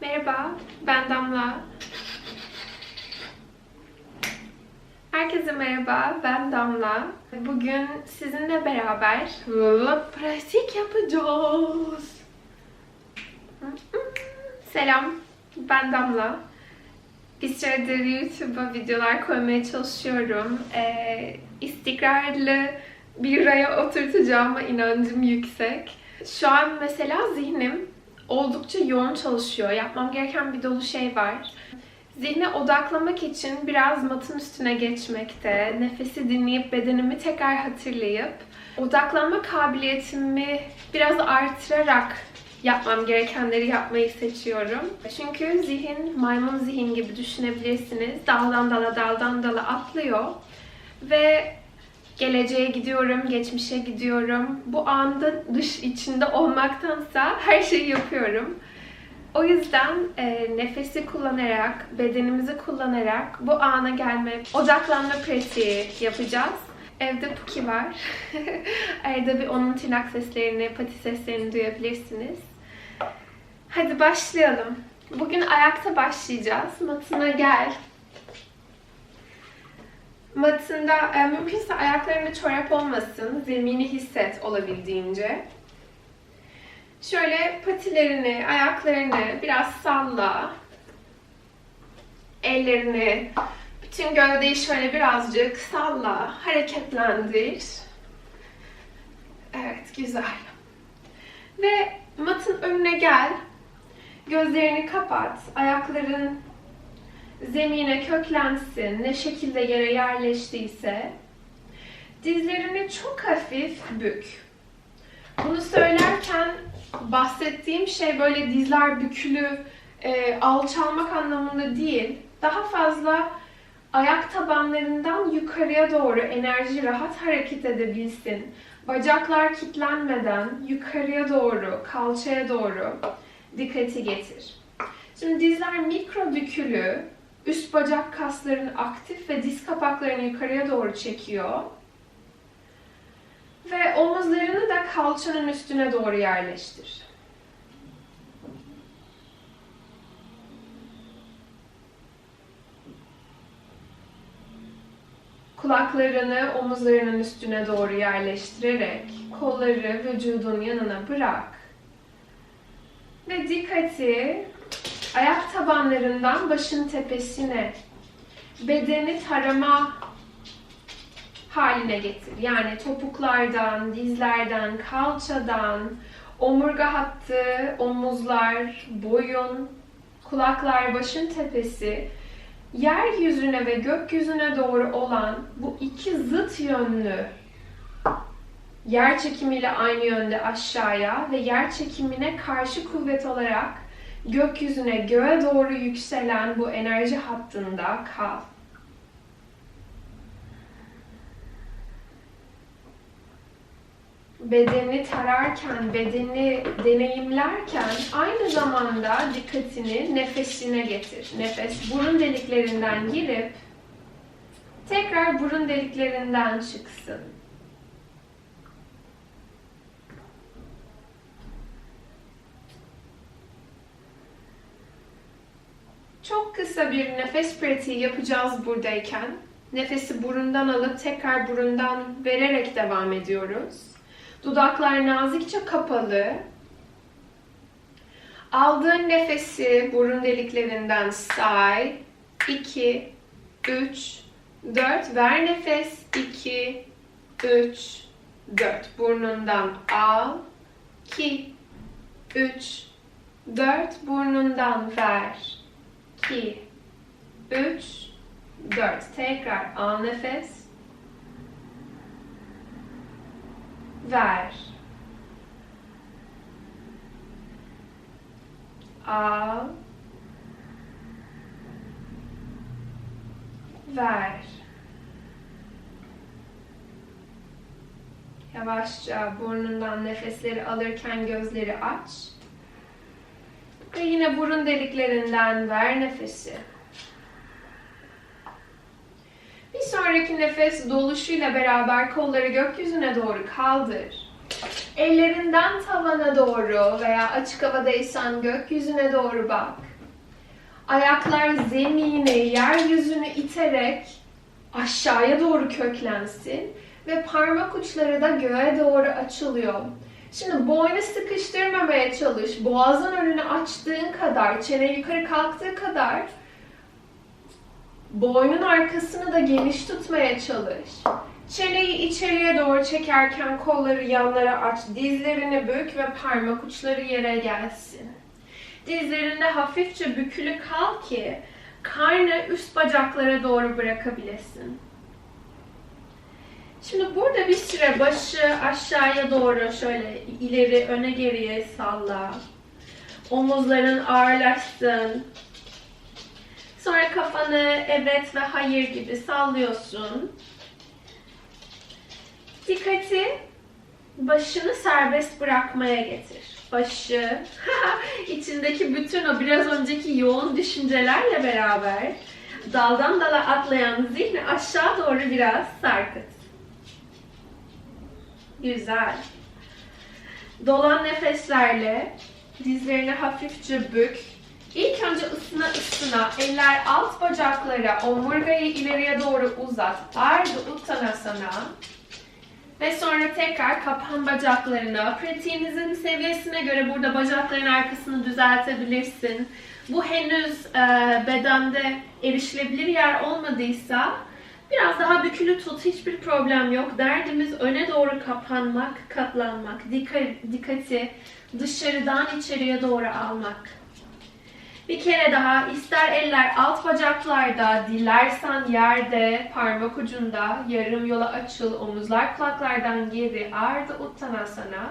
Merhaba, ben Damla. Herkese merhaba, ben Damla. Bugün sizinle beraber pratik yapacağız. Selam, ben Damla. Bir süredir YouTube'a videolar koymaya çalışıyorum. Ee, istikrarlı bir raya oturtacağıma inancım yüksek. Şu an mesela zihnim oldukça yoğun çalışıyor. Yapmam gereken bir dolu şey var. Zihne odaklamak için biraz matın üstüne geçmekte, nefesi dinleyip bedenimi tekrar hatırlayıp odaklanma kabiliyetimi biraz artırarak yapmam gerekenleri yapmayı seçiyorum. Çünkü zihin maymun zihin gibi düşünebilirsiniz. Daldan dala daldan dala atlıyor ve geleceğe gidiyorum, geçmişe gidiyorum. Bu anda dış içinde olmaktansa her şeyi yapıyorum. O yüzden e, nefesi kullanarak, bedenimizi kullanarak bu ana gelme, odaklanma pratiği yapacağız. Evde Puki var. Arada bir onun tırnak seslerini, pati seslerini duyabilirsiniz. Hadi başlayalım. Bugün ayakta başlayacağız. Matına gel. Matında e, mümkünse ayaklarında çorap olmasın. Zemini hisset olabildiğince. Şöyle patilerini, ayaklarını biraz salla. Ellerini, bütün gövdeyi şöyle birazcık salla, hareketlendir. Evet, güzel. Ve matın önüne gel. Gözlerini kapat. Ayakların zemine köklensin. Ne şekilde yere yerleştiyse. Dizlerini çok hafif bük. Bunu söylerken bahsettiğim şey böyle dizler bükülü, e, alçalmak anlamında değil. Daha fazla ayak tabanlarından yukarıya doğru enerji rahat hareket edebilsin. Bacaklar kilitlenmeden yukarıya doğru, kalçaya doğru dikkati getir. Şimdi dizler mikro bükülü, üst bacak kaslarını aktif ve diz kapaklarını yukarıya doğru çekiyor. Ve omuzlarını da kalçanın üstüne doğru yerleştir. Kulaklarını omuzlarının üstüne doğru yerleştirerek kolları vücudun yanına bırak. Ve dikkati ayak tabanlarından başın tepesine, bedeni tarama haline getir. Yani topuklardan, dizlerden, kalçadan, omurga hattı, omuzlar, boyun, kulaklar, başın tepesi, yeryüzüne ve gökyüzüne doğru olan bu iki zıt yönlü yer çekimiyle aynı yönde aşağıya ve yer çekimine karşı kuvvet olarak gökyüzüne, göğe doğru yükselen bu enerji hattında kal. bedeni tararken, bedeni deneyimlerken aynı zamanda dikkatini nefesine getir. Nefes burun deliklerinden girip tekrar burun deliklerinden çıksın. Kısa bir nefes pratiği yapacağız buradayken. Nefesi burundan alıp tekrar burundan vererek devam ediyoruz. Dudaklar nazikçe kapalı. Aldığın nefesi burun deliklerinden say. 2, 3, 4. Ver nefes. 2, 3, 4. Burnundan al. 2, 3, 4. Burnundan ver. 2, 3, 4. Tekrar al nefes. Ver. Al. Ver. Yavaşça burnundan nefesleri alırken gözleri aç. Ve yine burun deliklerinden ver nefesi. Bir sonraki nefes doluşuyla beraber kolları gökyüzüne doğru kaldır. Ellerinden tavana doğru veya açık havadaysan gökyüzüne doğru bak. Ayaklar zemini, yeryüzünü iterek aşağıya doğru köklensin ve parmak uçları da göğe doğru açılıyor. Şimdi boynu sıkıştırmamaya çalış. Boğazın önünü açtığın kadar, çene yukarı kalktığı kadar boynun arkasını da geniş tutmaya çalış. Çeneyi içeriye doğru çekerken kolları yanlara aç. Dizlerini bük ve parmak uçları yere gelsin. Dizlerinde hafifçe bükülü kal ki karnı üst bacaklara doğru bırakabilesin. Şimdi burada bir süre başı aşağıya doğru şöyle ileri öne geriye salla. Omuzların ağırlaşsın. Sonra kafanı evet ve hayır gibi sallıyorsun. Dikkati başını serbest bırakmaya getir. Başı, içindeki bütün o biraz önceki yoğun düşüncelerle beraber daldan dala atlayan zihni aşağı doğru biraz sarkıt. Güzel. Dolan nefeslerle dizlerini hafifçe bük. İlk önce ısına ısına eller alt bacaklara, omurgayı ileriye doğru uzat. Ardı Uttanasana. Ve sonra tekrar kapan bacaklarına. Pratiğinizin seviyesine göre burada bacakların arkasını düzeltebilirsin. Bu henüz e, bedende erişilebilir yer olmadıysa biraz daha bükülü tut. Hiçbir problem yok. Derdimiz öne doğru kapanmak, katlanmak. Dikkat, dikkati dışarıdan içeriye doğru almak. Bir kere daha ister eller alt bacaklarda, dilersen yerde, parmak ucunda, yarım yola açıl, omuzlar kulaklardan geri, ardı uttanasana.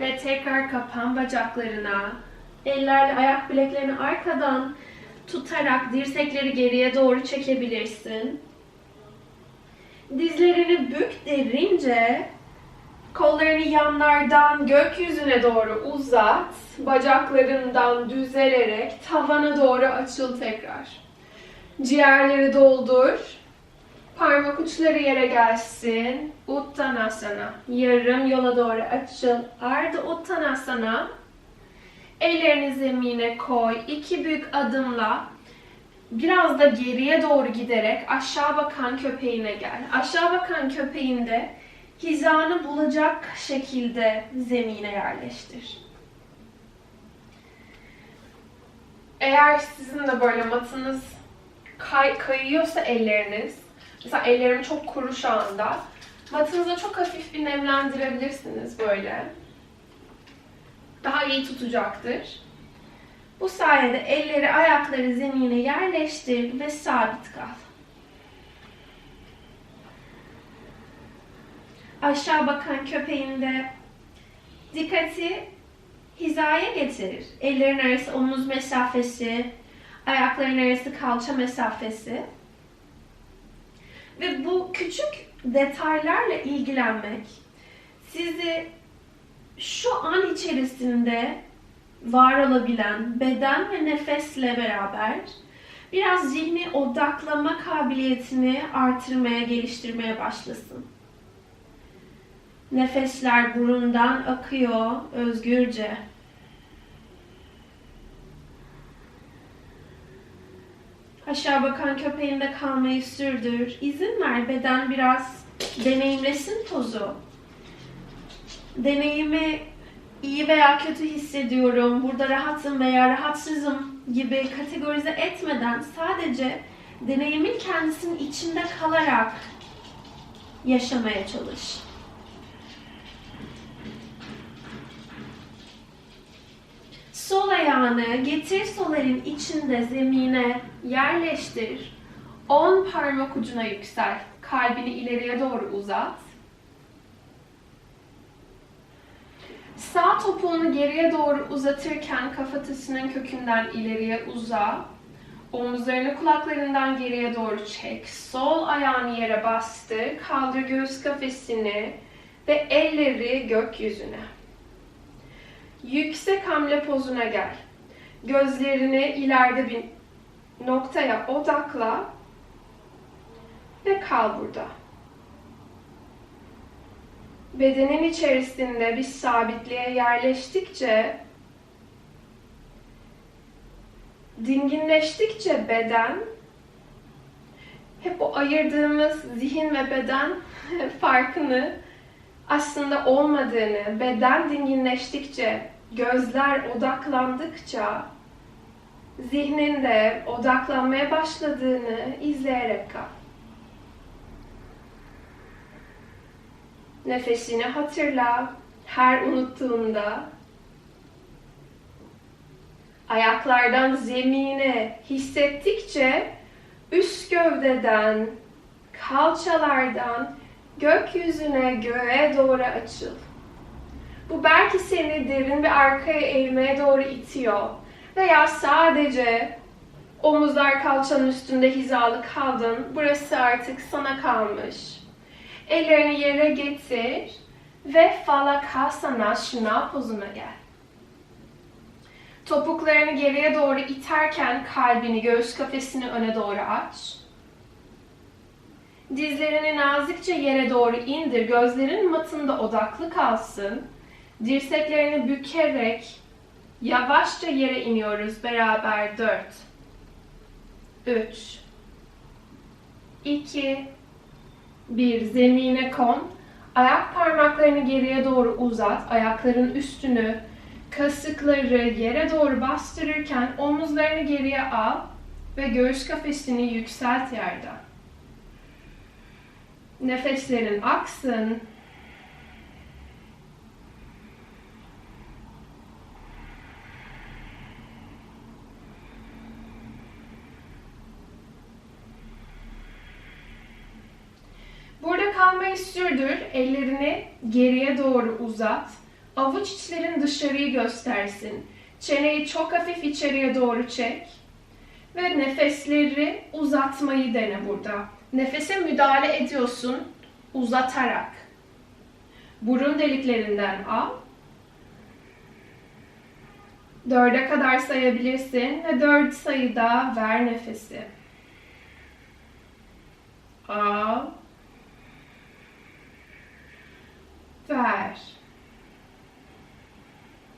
Ve tekrar kapan bacaklarına. Ellerle ayak bileklerini arkadan tutarak dirsekleri geriye doğru çekebilirsin. Dizlerini bük derince Kollarını yanlardan gökyüzüne doğru uzat. Bacaklarından düzelerek tavana doğru açıl tekrar. Ciğerleri doldur. Parmak uçları yere gelsin. Uttanasana. Yarım yola doğru açıl. Ardı Uttanasana. Ellerini zemine koy. İki büyük adımla biraz da geriye doğru giderek aşağı bakan köpeğine gel. Aşağı bakan köpeğinde hizanı bulacak şekilde zemine yerleştir. Eğer sizin de böyle matınız kay, kayıyorsa elleriniz, mesela ellerim çok kuru şu anda, matınıza çok hafif bir nemlendirebilirsiniz böyle. Daha iyi tutacaktır. Bu sayede elleri, ayakları zemine yerleştir ve sabit kal. aşağı bakan köpeğinde dikkati hizaya getirir. Ellerin arası omuz mesafesi, ayakların arası kalça mesafesi. Ve bu küçük detaylarla ilgilenmek sizi şu an içerisinde var olabilen beden ve nefesle beraber biraz zihni odaklama kabiliyetini artırmaya, geliştirmeye başlasın. Nefesler burundan akıyor özgürce. Aşağı bakan köpeğinde kalmayı sürdür. İzin ver beden biraz deneyimlesin tozu. Deneyimi iyi veya kötü hissediyorum, burada rahatım veya rahatsızım gibi kategorize etmeden sadece deneyimin kendisinin içinde kalarak yaşamaya çalış. Sol ayağını getir sol elin içinde zemine yerleştir. 10 parmak ucuna yüksel. Kalbini ileriye doğru uzat. Sağ topuğunu geriye doğru uzatırken kafatasının kökünden ileriye uza. Omuzlarını kulaklarından geriye doğru çek. Sol ayağını yere bastır. Kaldır göğüs kafesini ve elleri gökyüzüne. Yüksek hamle pozuna gel. Gözlerini ileride bir noktaya odakla ve kal burada. Bedenin içerisinde bir sabitliğe yerleştikçe dinginleştikçe beden hep o ayırdığımız zihin ve beden farkını aslında olmadığını, beden dinginleştikçe, gözler odaklandıkça zihnin de odaklanmaya başladığını izleyerek kal. Nefesini hatırla her unuttuğunda. Ayaklardan zemine hissettikçe üst gövdeden, kalçalardan gökyüzüne, göğe doğru açıl. Bu belki seni derin bir arkaya eğilmeye doğru itiyor. Veya sadece omuzlar kalçanın üstünde hizalı kaldın. Burası artık sana kalmış. Ellerini yere getir ve Falakasana şınav pozuna gel. Topuklarını geriye doğru iterken kalbini, göğüs kafesini öne doğru aç. Dizlerini nazikçe yere doğru indir. Gözlerin matında odaklı kalsın. Dirseklerini bükerek yavaşça yere iniyoruz. Beraber 4 3 2 1 zemine kon. Ayak parmaklarını geriye doğru uzat. Ayakların üstünü, kasıkları yere doğru bastırırken omuzlarını geriye al ve göğüs kafesini yükselt yerden. Nefeslerin aksın. Burada kalmayı sürdür. Ellerini geriye doğru uzat. Avuç içlerin dışarıyı göstersin. Çeneyi çok hafif içeriye doğru çek. Ve nefesleri uzatmayı dene burada. Nefese müdahale ediyorsun uzatarak. Burun deliklerinden al. Dörde kadar sayabilirsin ve dört sayıda ver nefesi. Al. Ver.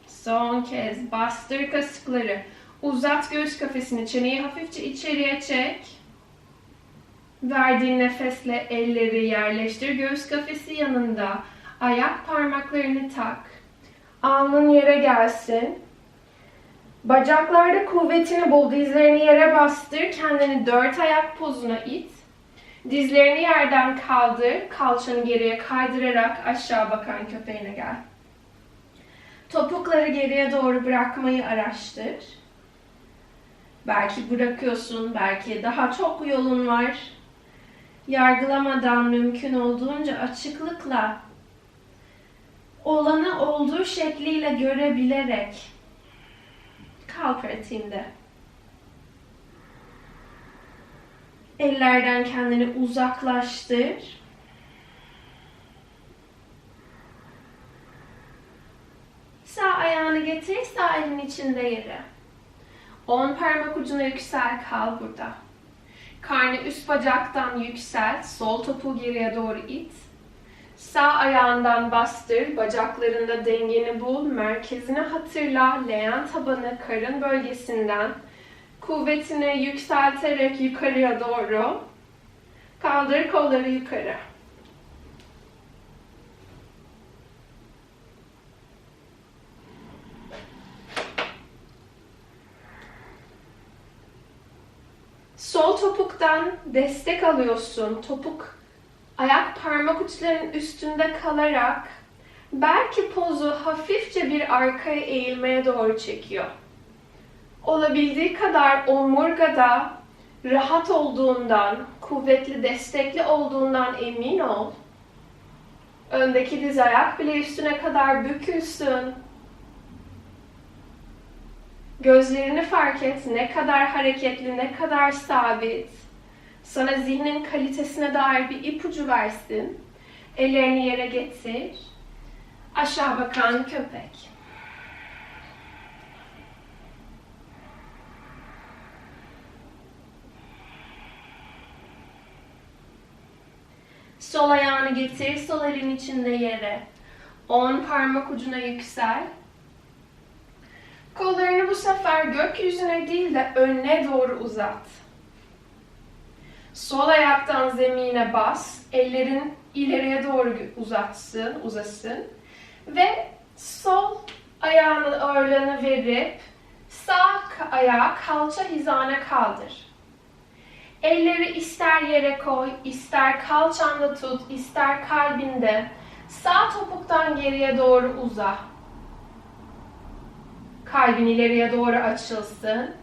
Son kez bastır kasıkları. Uzat göğüs kafesini. Çeneyi hafifçe içeriye çek. Verdiğin nefesle elleri yerleştir. Göğüs kafesi yanında. Ayak parmaklarını tak. Alnın yere gelsin. Bacaklarda kuvvetini bul. Dizlerini yere bastır. Kendini dört ayak pozuna it. Dizlerini yerden kaldır. Kalçanı geriye kaydırarak aşağı bakan köpeğine gel. Topukları geriye doğru bırakmayı araştır. Belki bırakıyorsun, belki daha çok yolun var. Yargılamadan mümkün olduğunca açıklıkla olanı olduğu şekliyle görebilerek kal pratiğinde. Ellerden kendini uzaklaştır. Sağ ayağını getir, sağ elin içinde yere. On parmak ucuna yüksel, kal burada. Karnı üst bacaktan yükselt, sol topuğu geriye doğru it. Sağ ayağından bastır, bacaklarında dengeni bul, merkezini hatırla, leğen tabanı karın bölgesinden kuvvetini yükselterek yukarıya doğru kaldır kolları yukarı. Sol topuktan destek alıyorsun. Topuk ayak parmak uçlarının üstünde kalarak belki pozu hafifçe bir arkaya eğilmeye doğru çekiyor. Olabildiği kadar omurgada rahat olduğundan, kuvvetli, destekli olduğundan emin ol. Öndeki diz ayak bile üstüne kadar bükülsün. Gözlerini fark et. Ne kadar hareketli, ne kadar sabit. Sana zihnin kalitesine dair bir ipucu versin. Ellerini yere getir. Aşağı bakan köpek. Sol ayağını getir, sol elin içinde yere. On parmak ucuna yüksel. Kollarını bu sefer gökyüzüne değil de önüne doğru uzat. Sol ayaktan zemine bas. Ellerin ileriye doğru uzatsın, uzasın. Ve sol ayağının ağırlığını verip sağ ayağı kalça hizana kaldır. Elleri ister yere koy, ister kalçanda tut, ister kalbinde. Sağ topuktan geriye doğru uza. Kalbin ileriye doğru açılsın.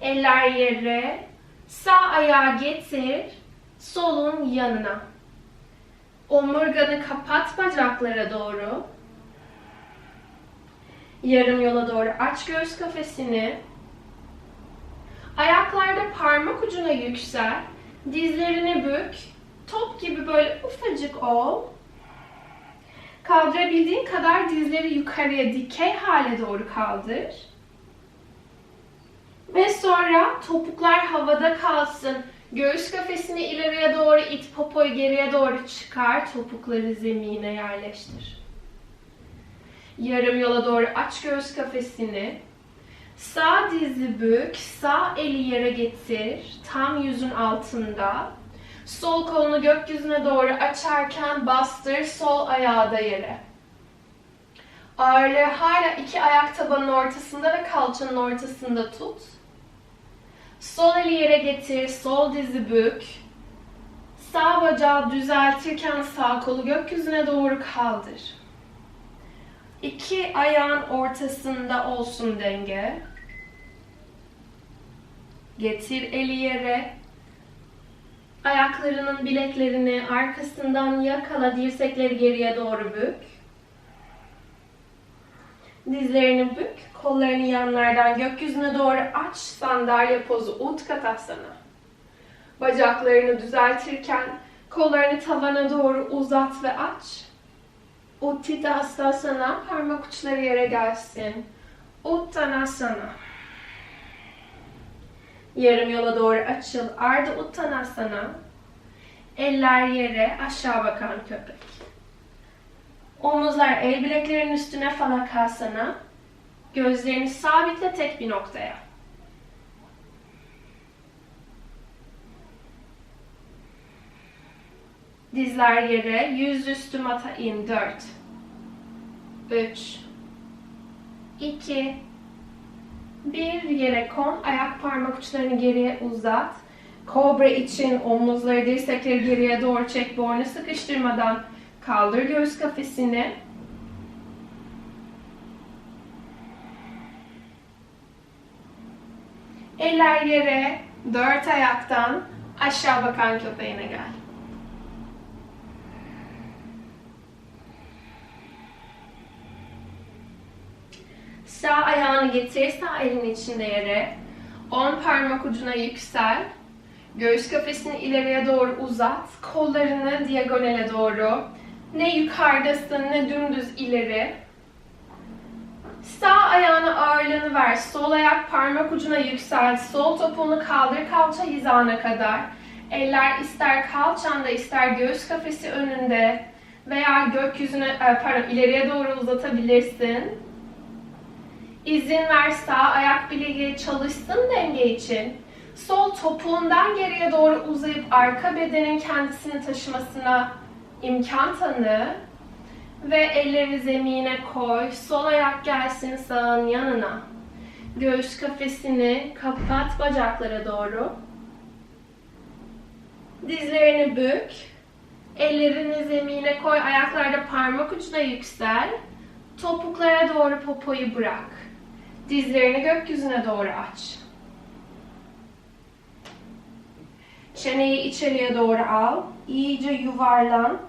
Eller yere. Sağ ayağı getir. Solun yanına. Omurganı kapat bacaklara doğru. Yarım yola doğru aç göğüs kafesini. Ayaklarda parmak ucuna yüksel. Dizlerini bük. Top gibi böyle ufacık ol. Kaldırabildiğin kadar dizleri yukarıya dikey hale doğru kaldır. Ve sonra topuklar havada kalsın. Göğüs kafesini ileriye doğru it, popoyu geriye doğru çıkar. Topukları zemine yerleştir. Yarım yola doğru aç göğüs kafesini. Sağ dizi bük, sağ eli yere getir. Tam yüzün altında. Sol kolunu gökyüzüne doğru açarken bastır sol ayağı da yere. Ağırlığı hala iki ayak tabanının ortasında ve kalçanın ortasında tut. Sol eli yere getir, sol dizi bük. Sağ bacağı düzeltirken sağ kolu gökyüzüne doğru kaldır. İki ayağın ortasında olsun denge. Getir eli yere. Ayaklarının bileklerini arkasından yakala, dirsekleri geriye doğru bük. Dizlerini bük, kollarını yanlardan gökyüzüne doğru aç, sandalye pozu, Utkatasana. Bacaklarını düzeltirken kollarını tavana doğru uzat ve aç. Uttitasana, parmak uçları yere gelsin. Uttanasana. Yarım yola doğru açıl. Arda Uttanasana. Eller yere, aşağı bakan köpek. Omuzlar el bileklerinin üstüne falakasana. Gözlerini sabitle tek bir noktaya. Dizler yere, yüzüstü mata in. 4 3 2 bir yere kon, ayak parmak uçlarını geriye uzat. Kobra için omuzları, dirsekleri geriye doğru çek, boynu sıkıştırmadan kaldır göğüs kafesini. Eller yere, dört ayaktan aşağı bakan köpeğine gel. Sağ ayağını getir, sağ elin içinde yere. 10 parmak ucuna yüksel. Göğüs kafesini ileriye doğru uzat. Kollarını diagonale doğru. Ne yukarıdasın ne dümdüz ileri. Sağ ayağına ağırlığını ver. Sol ayak parmak ucuna yüksel. Sol topuğunu kaldır kalça hizana kadar. Eller ister kalçanda ister göğüs kafesi önünde veya gökyüzüne pardon ileriye doğru uzatabilirsin. İzin ver sağ ayak bileği çalışsın denge için. Sol topuğundan geriye doğru uzayıp arka bedenin kendisini taşımasına imkan tanı. Ve elleri zemine koy. Sol ayak gelsin sağın yanına. Göğüs kafesini kapat bacaklara doğru. Dizlerini bük. Ellerini zemine koy. Ayaklarda parmak ucuna yüksel. Topuklara doğru popoyu bırak. Dizlerini gökyüzüne doğru aç. Çeneyi içeriye doğru al. İyice yuvarlan.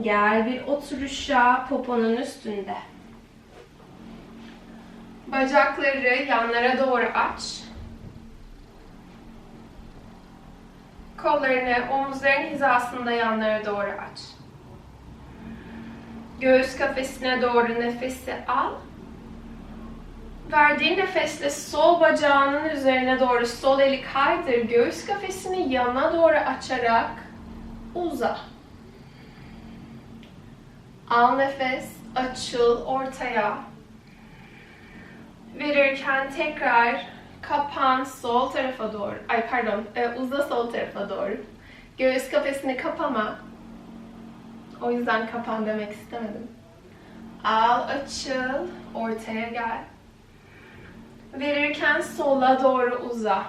Gel bir oturuşa poponun üstünde. Bacakları yanlara doğru aç. Kollarını omuzların hizasında yanlara doğru aç. Göğüs kafesine doğru nefesi al. Verdiğin nefesle sol bacağının üzerine doğru sol eli kaydır. Göğüs kafesini yana doğru açarak uza. Al nefes, açıl ortaya. Verirken tekrar kapan sol tarafa doğru. Ay pardon, e, uza sol tarafa doğru. Göğüs kafesini kapama. O yüzden kapan demek istemedim. Al, açıl, ortaya gel. Verirken sola doğru uza.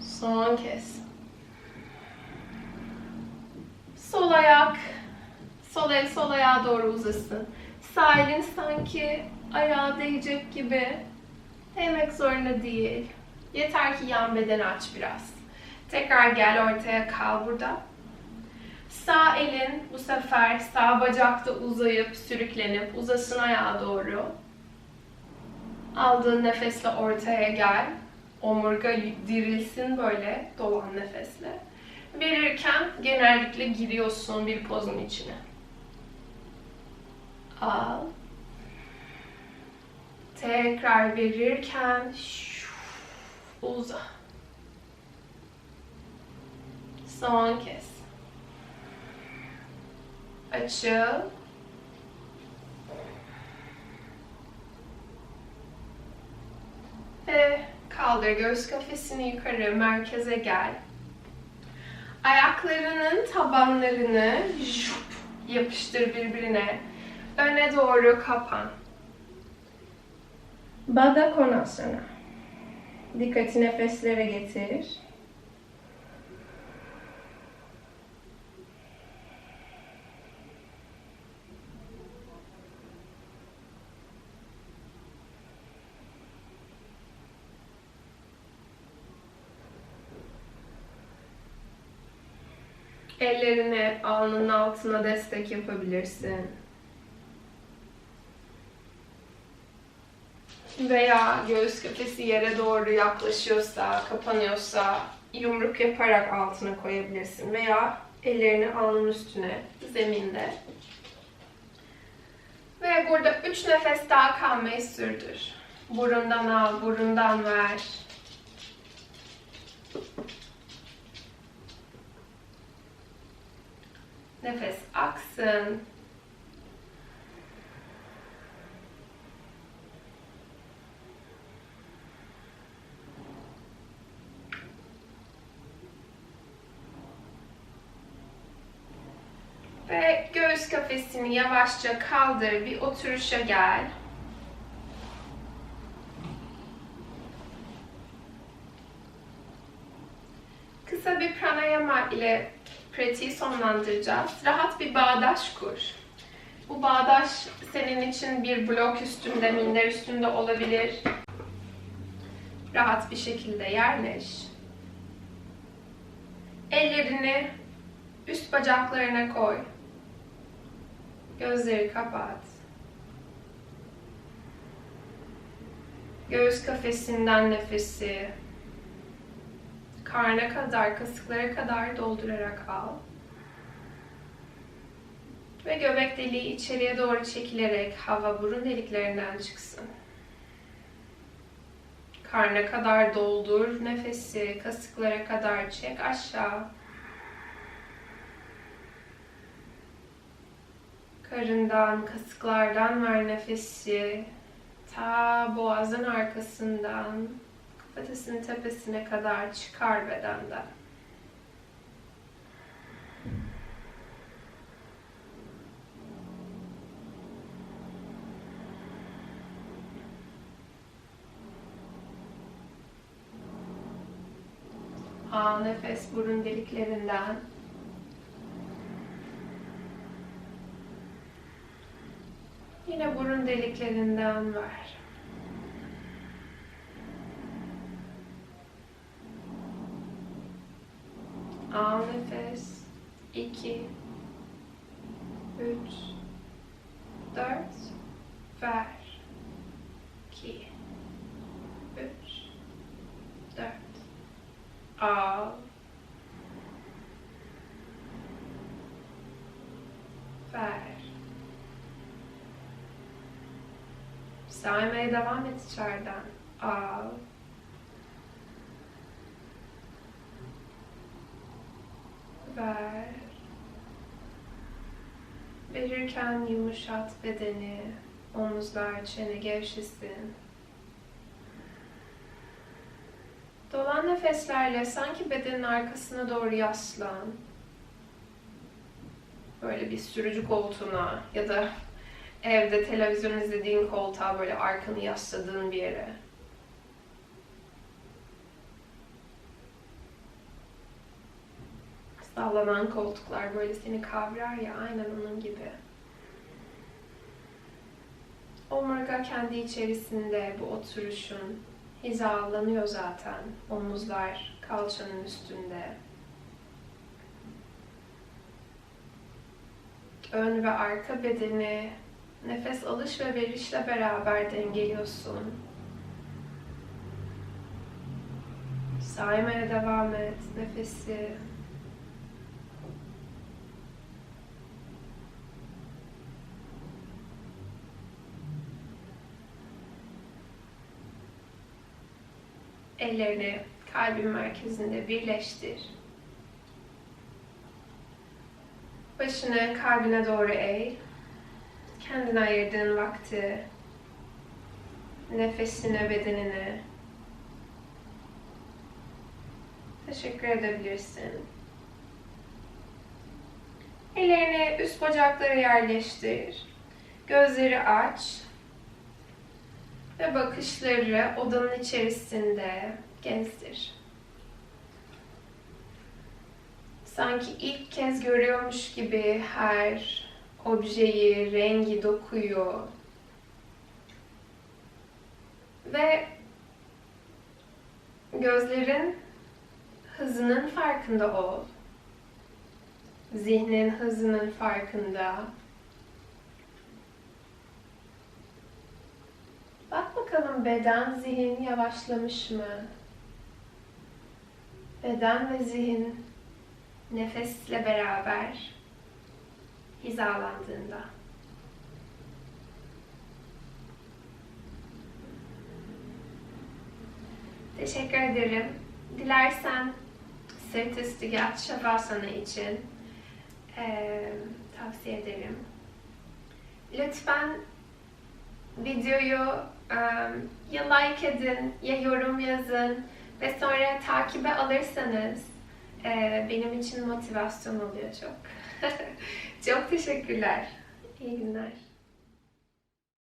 Son kez. Sol ayak, sol el sol ayağa doğru uzasın. Sağ elin sanki ayağa değecek gibi değmek zorunda değil. Yeter ki yan bedeni aç biraz. Tekrar gel ortaya kal burada. Sağ elin bu sefer sağ bacakta uzayıp sürüklenip uzasın ayağa doğru. Aldığın nefesle ortaya gel. Omurga dirilsin böyle dolan nefesle. Verirken genellikle giriyorsun bir pozun içine. Al. Tekrar verirken uza. Son kez. Açıl. Ve kaldır göğüs kafesini yukarı merkeze gel. Ayaklarının tabanlarını yapıştır birbirine. Öne doğru kapan. Baddha Konasana. Dikkati nefeslere getir. Ellerini alnının altına destek yapabilirsin. Veya göğüs kafesi yere doğru yaklaşıyorsa, kapanıyorsa yumruk yaparak altına koyabilirsin. Veya ellerini alnın üstüne, zeminde. Ve burada üç nefes daha kalmayı sürdür. Burundan al, burundan ver. Nefes aksın. Ve göğüs kafesini yavaşça kaldır. Bir oturuşa gel. Kısa bir pranayama ile pratiği sonlandıracağız. Rahat bir bağdaş kur. Bu bağdaş senin için bir blok üstünde, minder üstünde olabilir. Rahat bir şekilde yerleş. Ellerini üst bacaklarına koy. Gözleri kapat. Göğüs kafesinden nefesi karna kadar, kasıklara kadar doldurarak al. Ve göbek deliği içeriye doğru çekilerek hava burun deliklerinden çıksın. Karna kadar doldur nefesi, kasıklara kadar çek aşağı. Karından, kasıklardan ver nefesi. Ta boğazın arkasından kafatasının tepesine kadar çıkar bedenden. Al nefes burun deliklerinden. Yine burun deliklerinden ver. Al nefes. 2 3 4 Ver. 2 3 4 Al. Ver. Saymaya devam et içeriden. Al. Ver. Verirken yumuşat bedeni. Omuzlar, çene gevşesin. Dolan nefeslerle sanki bedenin arkasına doğru yaslan. Böyle bir sürücü koltuğuna ya da evde televizyon izlediğin koltuğa böyle arkanı yasladığın bir yere. Sallanan koltuklar böyle seni kavrar ya aynen onun gibi. Omurga kendi içerisinde bu oturuşun hizalanıyor zaten. Omuzlar kalçanın üstünde. Ön ve arka bedeni nefes alış ve verişle beraber dengeliyorsun. Saymaya devam et nefesi. Ellerini kalbin merkezinde birleştir. Başını kalbine doğru eğ. Kendine ayırdığın vakti, nefesine, bedenine teşekkür edebilirsin. Ellerini üst bacaklara yerleştir. Gözleri aç. Ve bakışları odanın içerisinde gezdir. Sanki ilk kez görüyormuş gibi her objeyi, rengi, dokuyu ve gözlerin hızının farkında ol. Zihnin hızının farkında. Bak bakalım beden, zihin yavaşlamış mı? Beden ve zihin nefesle beraber hizalandığında. Teşekkür ederim. Dilersen sırt üstü yat şavasana için eee, tavsiye ederim. Lütfen videoyu em, ya like edin ya yorum yazın ve sonra takibe alırsanız e, benim için motivasyon oluyor çok. çok teşekkürler. İyi günler.